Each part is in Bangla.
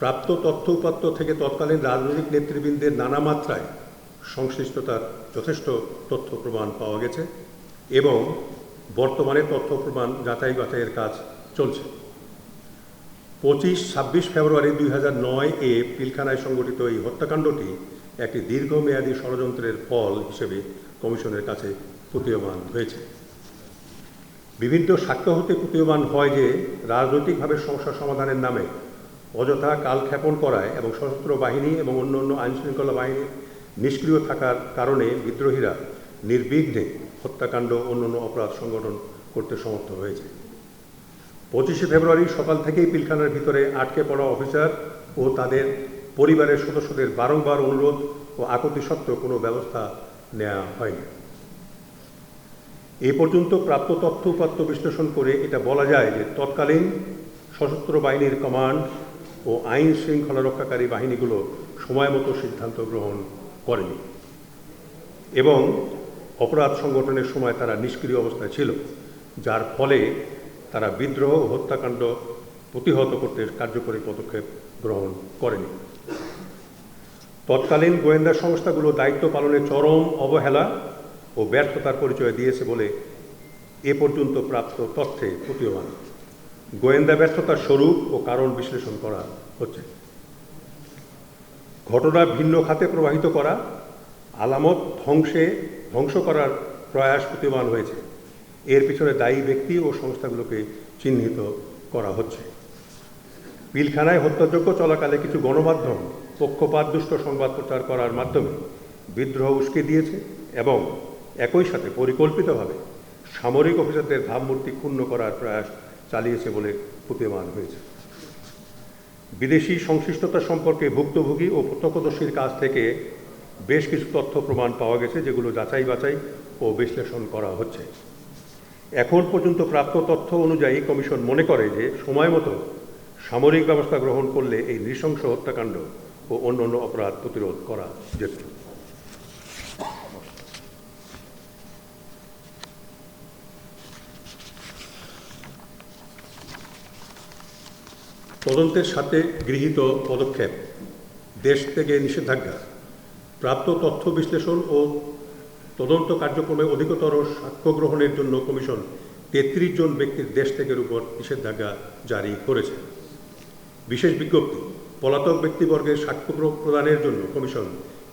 প্রাপ্ত তথ্য উপাত্ত থেকে তৎকালীন রাজনৈতিক নেতৃবৃন্দের নানা মাত্রায় সংশ্লিষ্টতার যথেষ্ট তথ্য প্রমাণ পাওয়া গেছে এবং বর্তমানে তথ্য প্রমাণ যাচাই বাছাইয়ের কাজ চলছে। পঁচিশ, ছাব্বিশ ফেব্রুয়ারি দুই হাজার নয় এ পিলখানায় সংগঠিত এই হত্যাকাণ্ডটি একটি দীর্ঘমেয়াদী ষড়যন্ত্রের ফল হিসেবে কমিশনের কাছে প্রতীয়মান হয়েছে। বিভিন্ন সাক্ষ্য হতে প্রতীয়মান হয় যে রাজনৈতিকভাবে সমস্যা সমাধানের নামে অযথা কালক্ষেপণ করায় এবং সশস্ত্র বাহিনী এবং অন্য অন্য আইনশৃঙ্খলা বাহিনী নিষ্ক্রিয় থাকার কারণে বিদ্রোহীরা নির্বিঘ্নে হত্যাকাণ্ড অন্যান্য অপরাধ সংগঠন করতে সমর্থ হয়েছে। পঁচিশে ফেব্রুয়ারি সকাল থেকেই পিলখানার ভিতরে আটকে পড়া অফিসার ও তাদের পরিবারের সদস্যদের বারংবার অনুরোধ ও আকতি সত্ত্বেও কোনো ব্যবস্থা নেওয়া হয়নি। এ পর্যন্ত প্রাপ্ত তথ্য উপাত্ত বিশ্লেষণ করে এটা বলা যায় যে তৎকালীন সশস্ত্র বাহিনীর কমান্ড ও আইন শৃঙ্খলা রক্ষাকারী বাহিনীগুলো সময় মতো সিদ্ধান্ত গ্রহণ করেনি। এবং অপরাধ সংগঠনের সময় তারা নিষ্ক্রিয় অবস্থায় ছিল, যার ফলে তারা বিদ্রোহ ও হত্যাকাণ্ড প্রতিহত করতে কার্যকরী পদক্ষেপ গ্রহণ করেনি। তৎকালীন গোয়েন্দা সংস্থাগুলো দায়িত্ব পালনে চরম অবহেলা ও ব্যর্থতার পরিচয় দিয়েছে বলে এ পর্যন্ত প্রাপ্ত তথ্যে প্রতীয়মান। গোয়েন্দা ব্যর্থতার স্বরূপ ও কারণ বিশ্লেষণ করা হচ্ছে। ঘটনা ভিন্ন খাতে প্রবাহিত করা, আলামত ধ্বংসে ধ্বংস করার প্রয়াস প্রতিমান হয়েছে। এর পিছনে দায়ী ব্যক্তি ও সংস্থাগুলোকে চিহ্নিত করা হচ্ছে। পিলখানায় হত্যাযোগ্য চলাকালে কিছু গণমাধ্যম পক্ষপাতদুষ্ট সংবাদ প্রচার করার মাধ্যমে বিদ্রোহ উস্কে দিয়েছে এবং একই সাথে পরিকল্পিতভাবে সামরিক অফিসারদের ভাবমূর্তি ক্ষুণ্ণ করার প্রয়াস চালিয়েছে বলে প্রতীয়মান হয়েছে। বিদেশি সংশ্লিষ্টতা সম্পর্কে ভুক্তভোগী ও প্রত্যক্ষদর্শীর কাছ থেকে বেশ কিছু তথ্য প্রমাণ পাওয়া গেছে, যেগুলো যাচাই বাছাই ও বিশ্লেষণ করা হচ্ছে। এখন পর্যন্ত প্রাপ্ত তথ্য অনুযায়ী কমিশন মনে করে যে সময় মতো সামরিক ব্যবস্থা গ্রহণ করলে এই নৃশংস হত্যাকাণ্ড ও অন্যান্য অপরাধ প্রতিরোধ করা যেত। তদন্তের সাথে গৃহীত পদক্ষেপ, দেশ থেকে নিষেধাজ্ঞা, প্রাপ্ত তথ্য বিশ্লেষণ ও তদন্ত কার্যক্রমে অধিকতর সাক্ষ্য গ্রহণের জন্য কমিশন তেত্রিশ জন ব্যক্তির দেশ থেকের উপর নিষেধাজ্ঞা জারি করেছে। বিশেষ বিজ্ঞপ্তি, পলাতক ব্যক্তিবর্গের সাক্ষ্য প্রদানের জন্য কমিশন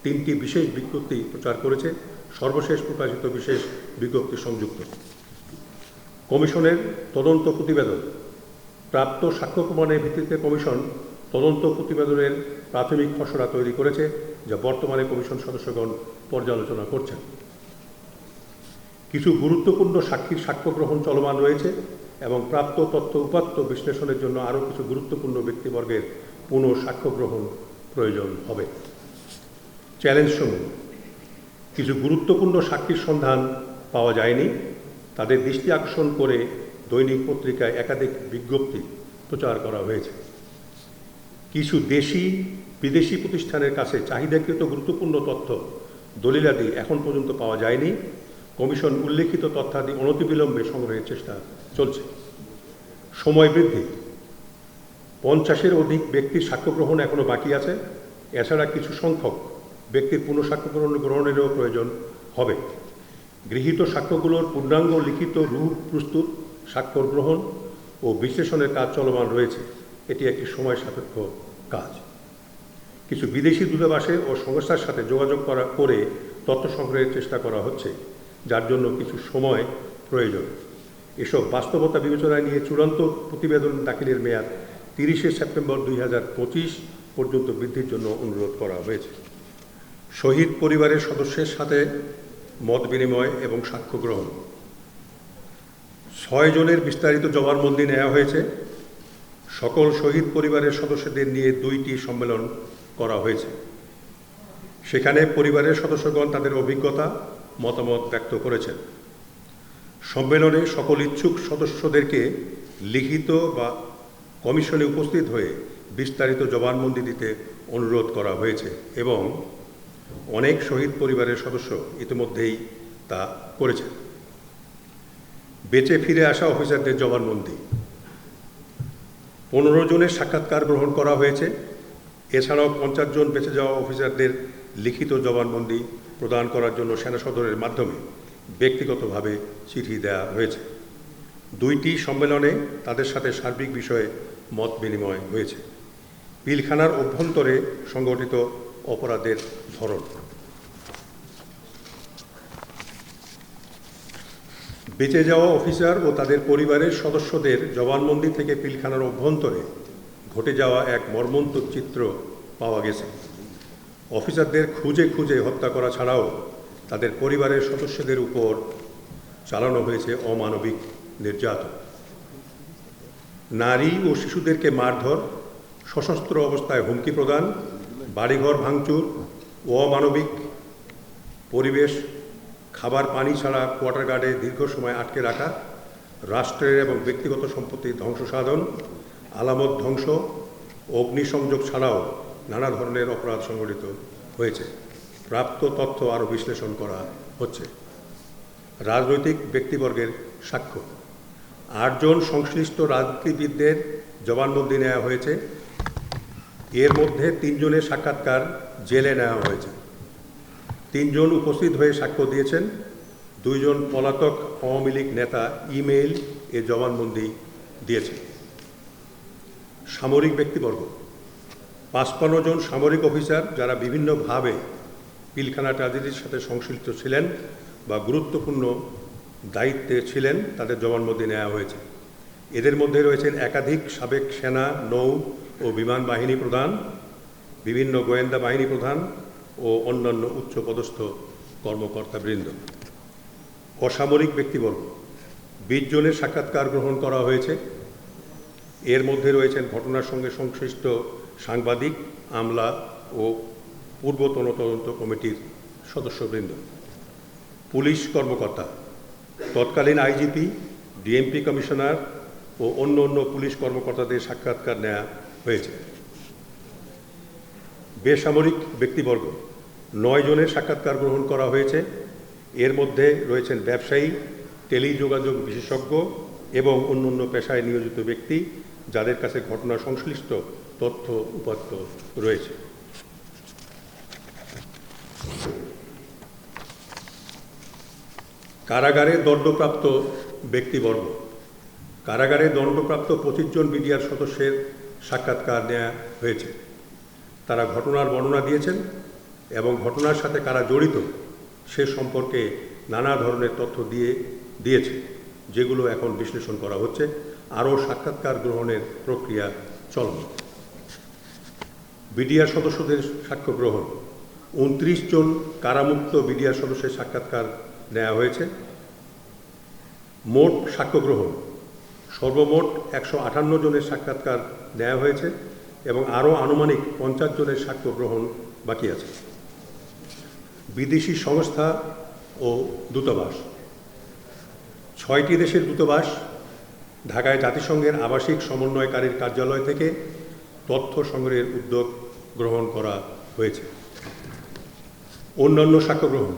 তিনটি বিশেষ বিজ্ঞপ্তি প্রচার করেছে। সর্বশেষ প্রকাশিত বিশেষ বিজ্ঞপ্তি সংযুক্ত। কমিশনের তদন্ত প্রতিবেদন প্রাপ্ত সাক্ষ্য প্রমাণের ভিত্তিতে কমিশন তদন্ত প্রতিবেদনের প্রাথমিক খসড়া তৈরি করেছে, যা বর্তমানে কমিশন সদস্যগণ পর্যালোচনা করছেন। কিছু গুরুত্বপূর্ণ সাক্ষীর সাক্ষ্য গ্রহণ চলমান রয়েছে এবং প্রাপ্ত তথ্য উপাত্ত বিশ্লেষণের জন্য আরও কিছু গুরুত্বপূর্ণ ব্যক্তিবর্গের পুনঃ সাক্ষ্য গ্রহণ প্রয়োজন হবে। চ্যালেঞ্জ সমূহ কিছু গুরুত্বপূর্ণ সাক্ষীর সন্ধান পাওয়া যায়নি। তাদের দৃষ্টি আকর্ষণ করে দৈনিক পত্রিকায় একাধিক বিজ্ঞপ্তি প্রচার করা হয়েছে। কিছু দেশি, বিদেশি প্রতিষ্ঠানের কাছে চাহিদাকৃত গুরুত্বপূর্ণ তথ্য দলিলাদি এখন পর্যন্ত পাওয়া যায়নি। কমিশন উল্লেখিত তথ্যাদি অনতিবিলম্বে সংগ্রহের চেষ্টা চলছে। সময় বৃদ্ধি। পঞ্চাশের অধিক ব্যক্তির সাক্ষ্য গ্রহণ এখনও বাকি আছে। এছাড়া কিছু সংখ্যক ব্যক্তির পুনঃসাক্ষ্য গ্রহণ গ্রহণেরও প্রয়োজন হবে। গৃহীত সাক্ষ্যগুলোর পূর্ণাঙ্গ লিখিত রূপ প্রস্তুত স্বাক্ষর গ্রহণ ও বিশ্লেষণের কাজ চলমান রয়েছে। এটি একটি সময় সাপেক্ষ কাজ। কিছু বিদেশি দূতাবাসে ও সংস্থার সাথে যোগাযোগ করা করে তথ্য সংগ্রহের চেষ্টা করা হচ্ছে, যার জন্য কিছু সময় প্রয়োজন। এসব বাস্তবতা বিবেচনায় নিয়ে চূড়ান্ত প্রতিবেদন দাখিলের মেয়াদ তিরিশে সেপ্টেম্বর দুই হাজার পঁচিশ পর্যন্ত বৃদ্ধির জন্য অনুরোধ করা হয়েছে। শহীদ পরিবারের সদস্যের সাথে মত বিনিময় এবং সাক্ষ্য গ্রহণ। ছয় জনের বিস্তারিত জবানবন্দি নেওয়া হয়েছে। সকল শহীদ পরিবারের সদস্যদের নিয়ে দুইটি সম্মেলন করা হয়েছে। সেখানে পরিবারের সদস্যগণ তাদের অভিজ্ঞতা, মতামত ব্যক্ত করেছেন। সম্মেলনে সকল ইচ্ছুক সদস্যদেরকে লিখিত বা কমিশনে উপস্থিত হয়ে বিস্তারিত জবানবন্দি দিতে অনুরোধ করা হয়েছে এবং অনেক শহীদ পরিবারের সদস্য ইতিমধ্যেই তা করেছেন। বেঁচে ফিরে আসা অফিসারদের জবানবন্দি। পনেরো জনের সাক্ষাৎকার গ্রহণ করা হয়েছে। এছাড়াও পঞ্চাশ জন বেঁচে যাওয়া অফিসারদের লিখিত জবানবন্দি প্রদান করার জন্য সেনা সদরের মাধ্যমে ব্যক্তিগতভাবে চিঠি দেওয়া হয়েছে। দুইটি সম্মেলনে তাদের সাথে সার্বিক বিষয়ে মত বিনিময় হয়েছে। পিলখানার অভ্যন্তরে সংগঠিত অপরাধের ধরন। বেঁচে যাওয়া অফিসার ও তাদের পরিবারের সদস্যদের জবানবন্দি থেকে পিলখানার অভ্যন্তরে ঘটে যাওয়া এক মর্মন্তুদ চিত্র পাওয়া গেছে। অফিসারদের খুঁজে খুঁজে হত্যা করা ছাড়াও তাদের পরিবারের সদস্যদের উপর চালানো হয়েছে অমানবিক নির্যাতন। নারী ও শিশুদেরকে মারধর, সশস্ত্র অবস্থায় হুমকি প্রদান, বাড়িঘর ভাঙচুর অমানবিক পরিবেশ খাবার, পানি ছাড়া কোয়ার্টার গার্ডে দীর্ঘ সময় আটকে রাখা, রাষ্ট্রের এবং ব্যক্তিগত সম্পত্তি ধ্বংস সাধন, আলামত ধ্বংস অগ্নিসংযোগ ছাড়াও নানা ধরনের অপরাধ সংঘটিত হয়েছে। প্রাপ্ত তথ্য আরও বিশ্লেষণ করা হচ্ছে। রাজনৈতিক ব্যক্তিবর্গের সাক্ষ্য। আটজন সংশ্লিষ্ট রাজনীতিবিদদের জবানবন্দি নেওয়া হয়েছে। এর মধ্যে তিনজনের সাক্ষাৎকার জেলে নেওয়া হয়েছে। তিনজন উপস্থিত হয়ে সাক্ষ্য দিয়েছেন। দুইজন পলাতক আওয়ামী লীগ নেতা ইমেইল এ জবানবন্দি দিয়েছেন। সামরিক ব্যক্তিবর্গ। পাঁচপান্ন জন সামরিক অফিসার যারা বিভিন্নভাবে পিলখানা ট্রাজেডির সাথে সংশ্লিষ্ট ছিলেন বা গুরুত্বপূর্ণ দায়িত্বে ছিলেন, তাদের জবানবন্দি নেওয়া হয়েছে। এদের মধ্যে রয়েছেন একাধিক সাবেক সেনা, নৌ ও বিমান বাহিনী প্রধান, বিভিন্ন গোয়েন্দা বাহিনী প্রধান ও অন্যান্য উচ্চপদস্থ কর্মকর্তাবৃন্দ। অসামরিক ব্যক্তিবর্গ, বিশ জনের সাক্ষাৎকার গ্রহণ করা হয়েছে। এর মধ্যে রয়েছেন ঘটনার সঙ্গে সংশ্লিষ্ট সাংবাদিক, আমলা ও পূর্বতন তদন্ত কমিটির সদস্যবৃন্দ। পুলিশ কর্মকর্তা, তৎকালীন আইজিপি, ডিএমপি কমিশনার ও অন্য অন্য পুলিশ কর্মকর্তাদের সাক্ষাৎকার নেওয়া হয়েছে। বেসামরিক ব্যক্তিবর্গ। নয় জনের সাক্ষাৎকার গ্রহণ করা হয়েছে। এর মধ্যে রয়েছেন ব্যবসায়ী, টেলিযোগাযোগ বিশেষজ্ঞ এবং অন্য অন্য পেশায় নিয়োজিত ব্যক্তি যাদের কাছে ঘটনা সংশ্লিষ্ট তথ্য উপাত্ত রয়েছে। কারাগারে দণ্ডপ্রাপ্ত ব্যক্তিবর্গ। কারাগারে দণ্ডপ্রাপ্ত পঁচিশ জন বিডিআর সদস্যের সাক্ষাৎকার নেওয়া হয়েছে। তারা ঘটনার বর্ণনা দিয়েছেন এবং ঘটনার সাথে কারা জড়িত সে সম্পর্কে নানা ধরনের তথ্য দিয়ে, দিয়েছে, যেগুলো এখন বিশ্লেষণ করা হচ্ছে। আরও সাক্ষাৎকার গ্রহণের প্রক্রিয়া চলমান বিডিআর সদস্যদের সাক্ষ্য গ্রহণ। উনত্রিশ জন কারামুক্ত বিডিআর সদস্যের সাক্ষাৎকার নেওয়া হয়েছে। মোট সাক্ষ্য গ্রহণ। সর্বমোট একশো আটান্ন জনের সাক্ষাৎকার নেওয়া হয়েছে। এবং আরও আনুমানিক পঞ্চাশ জনের সাক্ষ্য গ্রহণ বাকি আছে। বিদেশি সংস্থা ও দূতাবাস। ছয়টি দেশের দূতাবাস ঢাকায় জাতিসংঘের আবাসিক সমন্বয়কারীর কার্যালয় থেকে তথ্য সংগ্রহের উদ্যোগ গ্রহণ করা হয়েছে। অন্যান্য সাক্ষ্য গ্রহণ।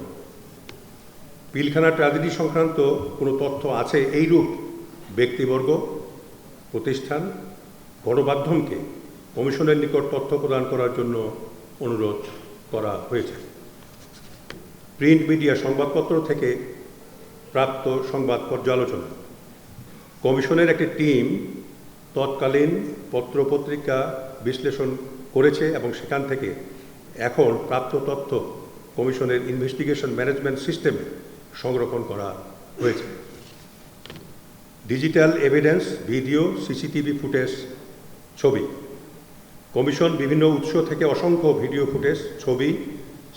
পিলখানা ট্র্যাজেডি সংক্রান্ত কোনো তথ্য আছে? এইরূপ ব্যক্তিবর্গ, প্রতিষ্ঠান, গণমাধ্যমকে কমিশনের নিকট তথ্য প্রদান করার জন্য অনুরোধ করা হয়েছে। প্রিন্ট মিডিয়া সংবাদপত্র থেকে প্রাপ্ত সংবাদ পর্যালোচনা। কমিশনের একটি টিম তৎকালীন পত্রপত্রিকা বিশ্লেষণ করেছে এবং সেখান থেকে এখন প্রাপ্ত তথ্য কমিশনের ইনভেস্টিগেশন ম্যানেজমেন্ট সিস্টেমে সংরক্ষণ করা হয়েছে। Digital evidence, video, CCTV footage, ছবি কমিশন বিভিন্ন উৎস থেকে অসংখ্য ভিডিও ফুটেজ, ছবি,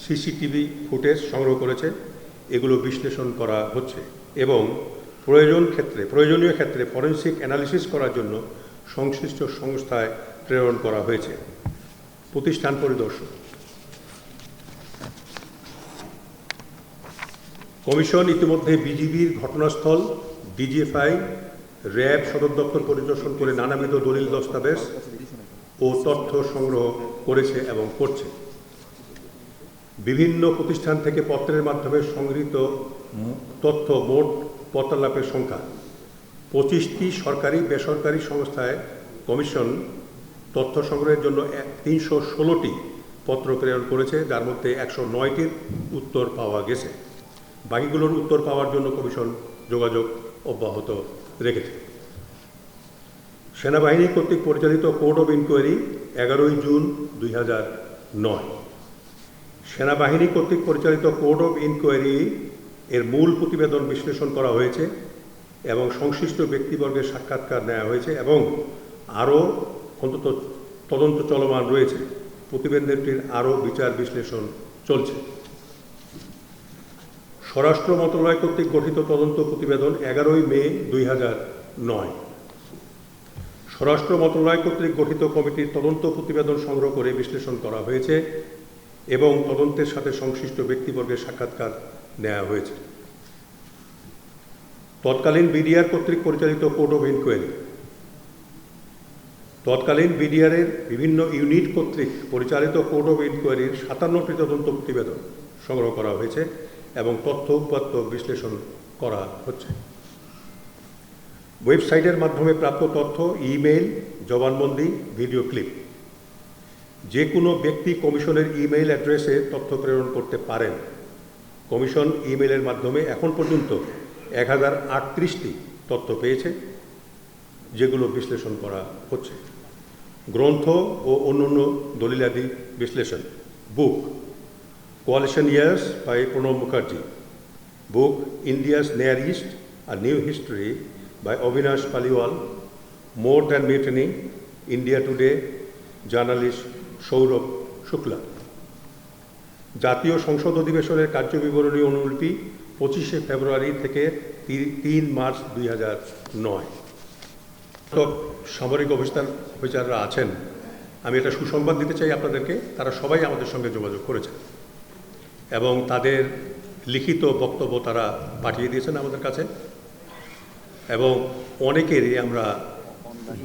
সিসিটিভি ফুটেজ সংগ্রহ করেছে। এগুলো বিশ্লেষণ করা হচ্ছে এবং প্রয়োজন ক্ষেত্রে, প্রয়োজনীয় ক্ষেত্রে ফরেন্সিক অ্যানালিসিস করার জন্য সংশ্লিষ্ট সংস্থায় প্রেরণ করা হয়েছে। প্রতিষ্ঠান পরিদর্শন কমিশন ইতিমধ্যে বিজিবির ঘটনাস্থল, ডিজিএফআই, র্যাব সদর দপ্তর পরিদর্শন করে নানাবিধ দলিল দস্তাবেজ ও তথ্য সংগ্রহ করেছে এবং করছে। বিভিন্ন প্রতিষ্ঠান থেকে পত্রের মাধ্যমে সংগৃহীত তথ্য মোট পত্রালাপের সংখ্যা। পঁচিশটি সরকারি বেসরকারি সংস্থায় কমিশন তথ্য সংগ্রহের জন্য তিনশো ষোলোটি পত্র প্রেরণ করেছে, যার মধ্যে একশো নয়টির উত্তর পাওয়া গেছে। বাকিগুলোর উত্তর পাওয়ার জন্য কমিশন যোগাযোগ অব্যাহত রেখেছে। সেনাবাহিনী কর্তৃক পরিচালিত কোর্ট অফ ইনকোয়ারি এগারোই জুন দুই হাজার নয়। সেনাবাহিনী কর্তৃক পরিচালিত কোর্ট অফ ইনকোয়ারি এর মূল প্রতিবেদন বিশ্লেষণ করা হয়েছে এবং সংশ্লিষ্ট ব্যক্তিবর্গের সাক্ষাৎকার নেওয়া হয়েছে এবং আরও অন্তত তদন্ত চলমান রয়েছে। প্রতিবেদনটির আরও বিচার বিশ্লেষণ চলছে। স্বরাষ্ট্র মন্ত্রণালয় কর্তৃক গঠিত তদন্ত প্রতিবেদন এগারোই মে দুই হাজার নয়। স্বরাষ্ট্র মন্ত্রণালয় কর্তৃক গঠিত কমিটির তদন্ত প্রতিবেদন সংগ্রহ করে বিশ্লেষণ করা হয়েছে এবং তদন্তের সাথে সংশ্লিষ্ট ব্যক্তিবর্গের সাক্ষাৎকার নেওয়া হয়েছে। তৎকালীন বিডিআর কর্তৃক পরিচালিত কোর্ট অফ ইনকোয়ারি। তৎকালীন বিডিআরের বিভিন্ন ইউনিট কর্তৃক পরিচালিত কোর্ট অফ ইনকোয়ারির সাতান্নটি তদন্ত প্রতিবেদন সংগ্রহ করা হয়েছে এবং তথ্য উপাত্ত বিশ্লেষণ করা হচ্ছে। ওয়েবসাইটের মাধ্যমে প্রাপ্ত তথ্য, ইমেইল, জবানবন্দি, ভিডিও ক্লিপ। যে কোনো ব্যক্তি কমিশনের ইমেইল অ্যাড্রেসে তথ্য প্রেরণ করতে পারেন। কমিশন ইমেইলের মাধ্যমে এখন পর্যন্ত এক হাজার আটত্রিশটি তথ্য পেয়েছে, যেগুলো বিশ্লেষণ করা হচ্ছে। গ্রন্থ ও অন্যান্য দলিলাদি বিশ্লেষণ। Book, coalition years by Pranab Mukherjee. Book, India's near east R new history by Avinash Paliwal more than mutiny India today journalist Saurabh Shukla জাতীয় সংসদ অধিবেশনের কার্যবিবরণী অনুলিপি পঁচিশে ফেব্রুয়ারি থেকে তিন মার্চ দুই হাজার নয়। তো সামরিক অফিসার, অফিসাররা আছেন। আমি এটা সুসংবাদ দিতে চাই আপনাদেরকে। তারা সবাই আমাদের সঙ্গে যোগাযোগ করেছে এবং তাদের লিখিত বক্তব্য তারা পাঠিয়ে দিয়েছেন আমাদের কাছে। এবং অনেকেরই আমরা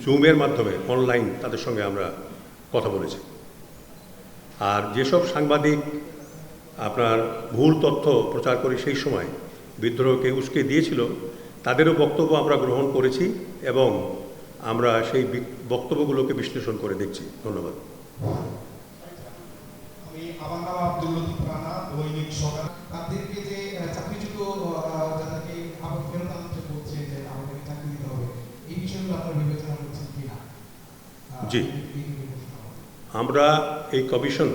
জুমের মাধ্যমে অনলাইন তাদের সঙ্গে আমরা কথা বলেছি। আর যেসব সাংবাদিক আপনার ভুল তথ্য প্রচার করে সেই সময় বিদ্রোহকে উস্কে দিয়েছিল, তাদেরও বক্তব্য আমরা গ্রহণ করেছি এবং আমরা সেই বক্তব্যগুলোকে বিশ্লেষণ করে দেখছি। ধন্যবাদ আমি আমার নাম আব্দুল লতিফ রানা দৈনিক সকাল তাদেরকে যে আহ, চাকরিচ্যুত আহ, যাদেরকে আবার ফেরত আনতে বলছে যে আমাদেরকে চাকরি দিতে হবে এই বিষয়গুলো আপনার বিবেচনা করছেন কিনা আহ, জি। আমরা এই কমিশন,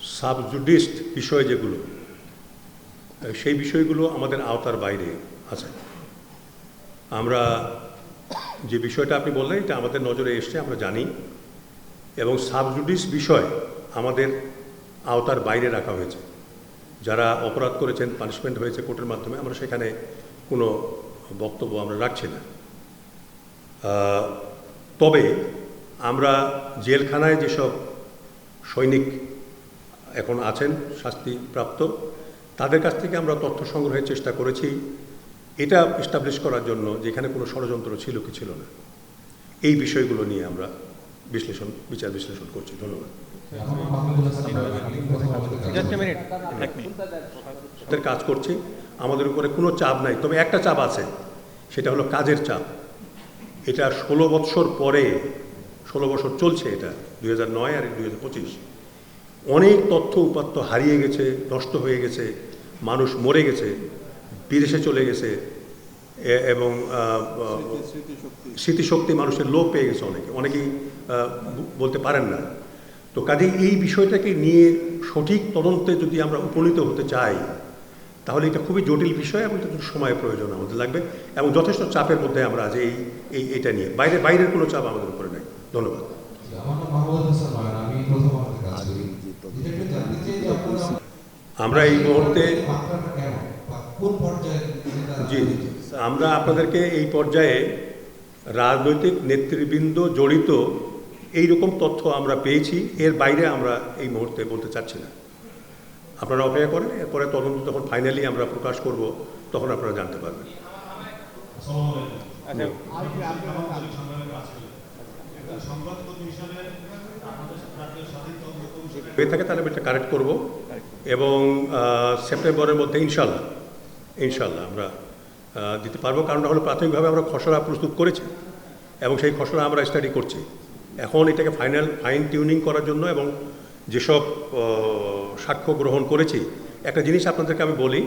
সাবজুডিস্ট বিষয় যেগুলো সেই বিষয়গুলো আমাদের আওতার বাইরে আছে। আমরা যে বিষয়টা আপনি বললেন, এটা আমাদের নজরে এসছে, আমরা জানি। এবং সাবজুডিস বিষয় আমাদের আওতার বাইরে রাখা হয়েছে। যারা অপরাধ করেছেন, পানিশমেন্ট হয়েছে কোর্টের মাধ্যমে, আমরা সেখানে কোনো বক্তব্য আমরা রাখছি না। তবে আমরা জেলখানায় যেসব সৈনিক এখন আছেন শাস্তিপ্রাপ্ত তাদের কাছ থেকে আমরা তথ্য সংগ্রহের চেষ্টা করেছি। এটা এস্টাবলিশ করার জন্য যেখানে কোনো ষড়যন্ত্র ছিল কি ছিল না। এই বিষয়গুলো নিয়ে আমরা বিশ্লেষণ বিচার বিশ্লেষণ করছি। ধন্যবাদ। আমাদের কাজ করছি। আমাদের উপরে কোনো চাপ নাই। তবে একটা চাপ আছে সেটা হলো কাজের চাপ। এটা ষোলো বৎসর পরে ষোলো বছর চলছে এটা, দুই নয় আর দুই পঁচিশ। অনেক তথ্য উপাত্ত হারিয়ে গেছে, নষ্ট হয়ে গেছে, মানুষ মরে গেছে, বিদেশে চলে গেছে এবং স্মৃতিশক্তি মানুষের লোপ পেয়ে গেছে অনেকে। অনেকেই বলতে পারেন না। তো কাজেই এই বিষয়টাকে নিয়ে সঠিক তদন্তে যদি আমরা উপনীত হতে চাই, তাহলে এটা খুবই জটিল বিষয় এবং এটা সময়ের প্রয়োজন আমাদের লাগবে এবং যথেষ্ট চাপের মধ্যে আমরা আজ এই, এটা নিয়ে। বাইরে, বাইরের কোনো চাপ আমাদের উপরে ধন্যবাদ। আমার এই মুহূর্তে জি আমরা আপনাদেরকে এই পর্যায়ে রাজনৈতিক নেতৃবৃন্দ জড়িত এই রকম তথ্য আমরা পেয়েছি। এর বাইরে আমরা এই মুহূর্তে বলতে চাচ্ছি না। আপনারা অপেক্ষা করেন এরপরে তদন্ত যখন ফাইনালি আমরা প্রকাশ করব তখন আপনারা জানতে পারবেন। আচ্ছা হয়ে থাকে তাহলে এটা কারেক্ট করব। এবং সেপ্টেম্বরের মধ্যে ইনশাল্লাহ ইনশাল্লাহ আমরা দিতে পারব। কারণটা হলো প্রাথমিকভাবে আমরা খসড়া প্রস্তুত করেছি এবং সেই খসড়া আমরা স্টাডি করছি। এখন এটাকে ফাইনাল ফাইন টিউনিং করার জন্য এবং যেসব সাক্ষ্য গ্রহণ করেছি, একটা জিনিস আপনাদেরকে আমি বলি,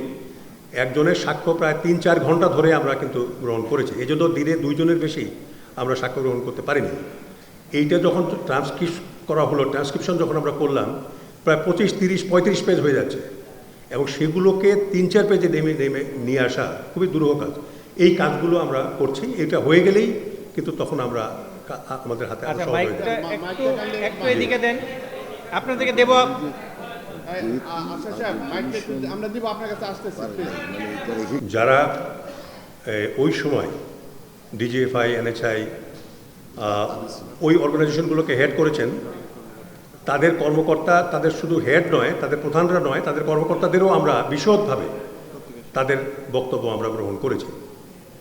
একজনের সাক্ষ্য প্রায় তিন চার ঘণ্টা ধরে আমরা কিন্তু গ্রহণ করেছি। এই জন্য দিনে দুইজনের বেশি আমরা সাক্ষ্য গ্রহণ করতে পারিনি। এইটা যখন ট্রান্সক্রিপ করা হলো ট্রান্সক্রিপশন যখন আমরা করলাম প্রায় পঁচিশ তিরিশ পঁয়ত্রিশ পেজ হয়ে যাচ্ছে। এবং সেগুলোকে তিন চার পেজে নেমে নেমে নিয়ে আসা খুবই দুরূহ কাজ। এই কাজগুলো আমরা করছি। এটা হয়ে গেলেই কিন্তু তখন আমরা আমাদের হাতে আচ্ছা। একটু এদিকে দেন। আপনাদেরকে দেব আচ্ছা সাহেব আমরা দিব আপনার কাছে আসতেছি যারা ওই সময় ডিজিএফআই এনএচআই ওই অর্গানাইজেশনগুলোকে হেড করেছেন। তাদের কর্মকর্তা তাদের শুধু হেড নয়, তাদের প্রধানরা নয়, তাদের কর্মকর্তাদেরও আমরা বিশদভাবে তাদের বক্তব্য আমরা গ্রহণ করেছি,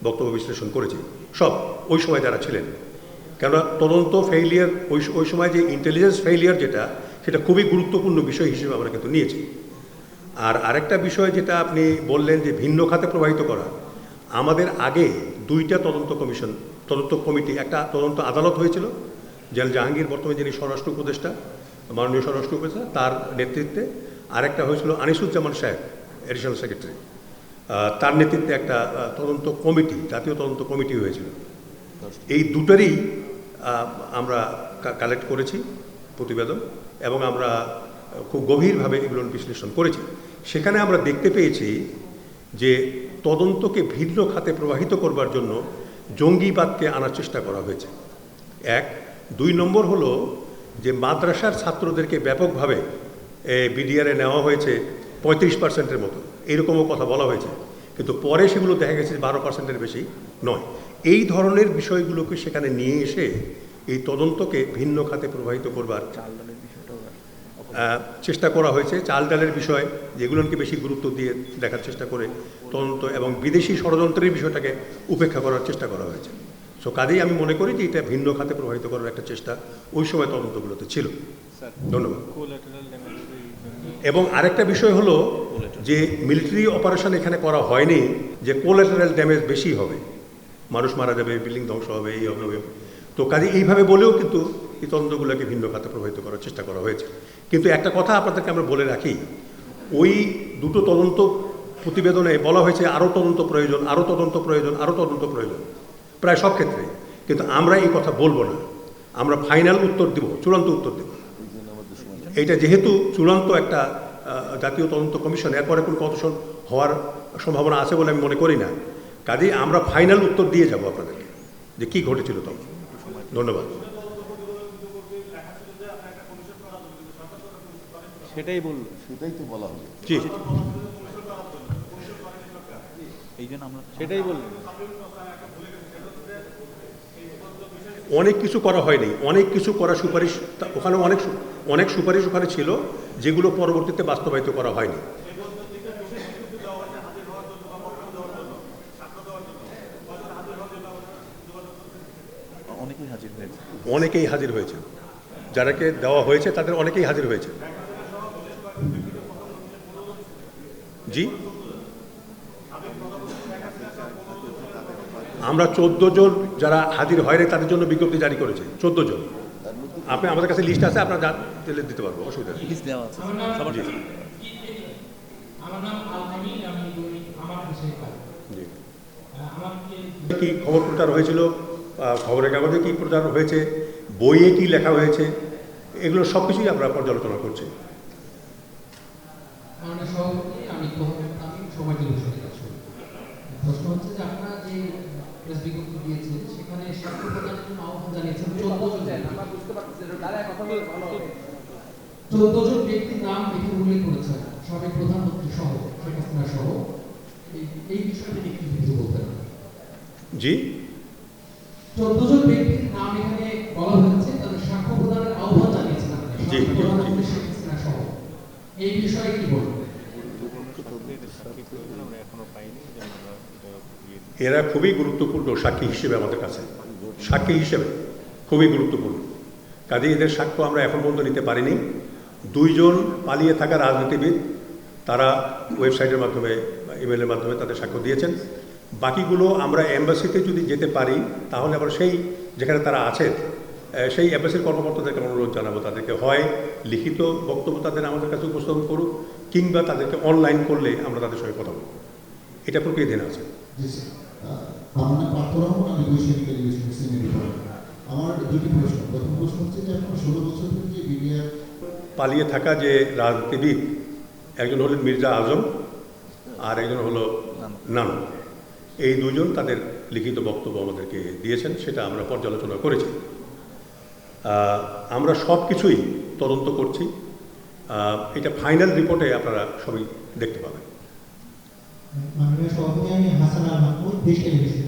বক্তব্য বিশ্লেষণ করেছি। সব ওই সময় যারা ছিলেন। কেননা তদন্ত ফেইলিয়ার ওই ওই সময় যে ইন্টেলিজেন্স ফেইলিয়ার যেটা, সেটা খুবই গুরুত্বপূর্ণ বিষয় হিসেবে আমরা কিন্তু নিয়েছি। আর আরেকটা বিষয় যেটা আপনি বললেন যে ভিন্ন খাতে প্রবাহিত করা আমাদের আগে দুইটা তদন্ত কমিশন, তদন্ত কমিটি, একটা তদন্ত আদালত হয়েছিল, জেল জাহাঙ্গীর, বর্তমানে যিনি স্বরাষ্ট্র উপদেষ্টা, মাননীয় স্বরাষ্ট্র উপদেষ্টা, তার নেতৃত্বে আরেকটা হয়েছিল আনিসুজ্জামান সাহেব এডিশনাল সেক্রেটারি তার নেতৃত্বে একটা তদন্ত কমিটি, জাতীয় তদন্ত কমিটি হয়েছিল। এই দুটারই আমরা কালেক্ট করেছি প্রতিবেদন এবং আমরা খুব গভীরভাবে এগুলো বিশ্লেষণ করেছি। সেখানে আমরা দেখতে পেয়েছি যে তদন্তকে ভিন্ন খাতে প্রবাহিত করবার জন্য জঙ্গিবাদকে আনার চেষ্টা করা হয়েছে। এক দুই নম্বর হলো যে মাদ্রাসার ছাত্রদেরকে ব্যাপকভাবে বিডিআরে নেওয়া হয়েছে পঁয়ত্রিশ পার্সেন্টের মতো। এরকমও কথা বলা হয়েছে। কিন্তু পরে সেগুলো দেখা গেছে বারো পার্সেন্টের বেশি নয়। এই ধরনের বিষয়গুলোকে সেখানে নিয়ে এসে এই তদন্তকে ভিন্ন খাতে প্রবাহিত করবার আহ, চেষ্টা করা হয়েছে। চাল ডালের বিষয় যেগুলোকে বেশি গুরুত্ব দিয়ে দেখার চেষ্টা করে তদন্ত এবং বিদেশি ষড়যন্ত্রের বিষয়টাকে উপেক্ষা করার চেষ্টা করা হয়েছে। সো কাজেই আমি মনে করি যে এটা ভিন্ন খাতে প্রভাবিত করার একটা চেষ্টা ওই সময় তদন্তগুলোতে ছিল। ধন্যবাদ। এবং আরেকটা বিষয় হলো যে মিলিটারি অপারেশন এখানে করা হয়নি যে কোলাটারাল ড্যামেজ বেশি হবে। মানুষ মারা যাবে বিল্ডিং ধ্বংস হবে এই হবে। তো কাজে এইভাবে বলেও কিন্তু এই তদন্তগুলোকে ভিন্ন খাতে প্রভাবিত করার চেষ্টা করা হয়েছে। কিন্তু একটা কথা আপনাদেরকে আমরা বলে রাখি ওই দুটো তদন্ত প্রতিবেদনে বলা হয়েছে আরও তদন্ত প্রয়োজন আরও তদন্ত প্রয়োজন আরও তদন্ত প্রয়োজন। প্রায় সব ক্ষেত্রে। কিন্তু আমরা এই কথা বলব না। আমরা ফাইনাল উত্তর দিব চূড়ান্ত উত্তর দেব। এইটা যেহেতু চূড়ান্ত একটা জাতীয় তদন্ত কমিশন এরপরে কোনো কমিশন হওয়ার সম্ভাবনা আছে বলে আমি মনে করি না। কাজেই আমরা ফাইনাল উত্তর দিয়ে যাব আপনাদেরকে যে কি ঘটেছিল তখন। ধন্যবাদ। সেটাই বলল সেটাই তো বলা হলো। জি। সেটাই বলল অনেক কিছু করা হয়নি অনেক কিছু করা সুপারিশ ওখানে অনেক অনেক সুপারিশ ওখানে ছিল যেগুলো পরবর্তীতে বাস্তবায়িত করা হয়নি। অনেকেই হাজির হয়েছে। অনেকেই হাজির হয়েছে। যারাকে দেওয়া হয়েছে তাদের অনেকেই হাজির হয়েছে। জি? আমরা চোদ্দ জন যারা হাজির হয়নি তাদের জন্য বিজ্ঞপ্তি জারি করেছে চোদ্দ জন। আপনি আমাদের কাছে লিস্ট আছে আপনার দিলে দিতে পারব অসুবিধা নেই। লিস্ট দেওয়া আছে। সবার কি খবর প্রচার হয়েছিল? খবরের কাগজে কি প্রচার হয়েছে? বইয়ে কি লেখা হয়েছে? এগুলো সব কিছুই আমরা পর্যালোচনা করছি। প্রশ্ন হচ্ছে যে আপনারা যে প্রেস বিজ্ঞপ্তি দিয়েছেন সেখানে সাক্ষ্য প্রদানের জন্য আহ্বান জানিয়েছেন চোদ্দ জন চোদ্দ জন ব্যক্তির নাম এখানে উল্লেখ করেছেন সাবেক প্রধানমন্ত্রী সহ শেখ হাসিনা সহ। এই- বিষয়টি নিয়ে কিছু বলতেন জি? চোদ্দ জন ব্যক্তির নাম এখানে বলা হয়েছে তাদের সাক্ষ্য প্রদানের আহ্বান জানিয়েছেন জি। প্রধানমন্ত্রী শেখ হাসিনা সহ। এই বিষয়ে কি বলবেন আমরা এখনও পাইনি যেন আমরা এটা ইয়ে দিই। এরা খুবই গুরুত্বপূর্ণ সাক্ষী হিসেবে আমাদের কাছে। সাক্ষী হিসেবে খুবই গুরুত্বপূর্ণ। কাজে এদের সাক্ষ্য আমরা এখন পর্যন্ত নিতে পারিনি। দুইজন পালিয়ে থাকা রাজনীতিবিদ, তারা ওয়েবসাইটের মাধ্যমে ইমেলের মাধ্যমে তাদের সাক্ষ্য দিয়েছেন। বাকিগুলো আমরা এম্বাসিতে যদি যেতে পারি, তাহলে আবার সেই যেখানে তারা আছেন সেই অ্যাম্বাসির কর্মকর্তাদেরকে অনুরোধ জানাব। তাদেরকে হয় লিখিত বক্তব্য তাদের আমাদের কাছে উপস্থাপন করুক, কিংবা তাদেরকে অনলাইন করলে আমরা তাদের সঙ্গে কথা বলব। এটা প্রক্রিয়াধীন আছে। আহ, আমার দুটি প্রশ্ন। প্রথম প্রশ্ন হচ্ছে যে ষোলো বছর যে পালিয়ে থাকা যে রাজনীতিবিদ একজন হলেন মির্জা আজম আর একজন হলো নানু। এই দুজন তাদের লিখিত বক্তব্য আমাদেরকে দিয়েছেন সেটা আমরা পর্যালোচনা করেছি। আমরা সব কিছুই তদন্ত করছি। এটা ফাইনাল রিপোর্টে আপনারা সবই দেখতে পাবেন। මම මේ ශෝභනයනේ හසනාවක් වූ දේශකයෙක්.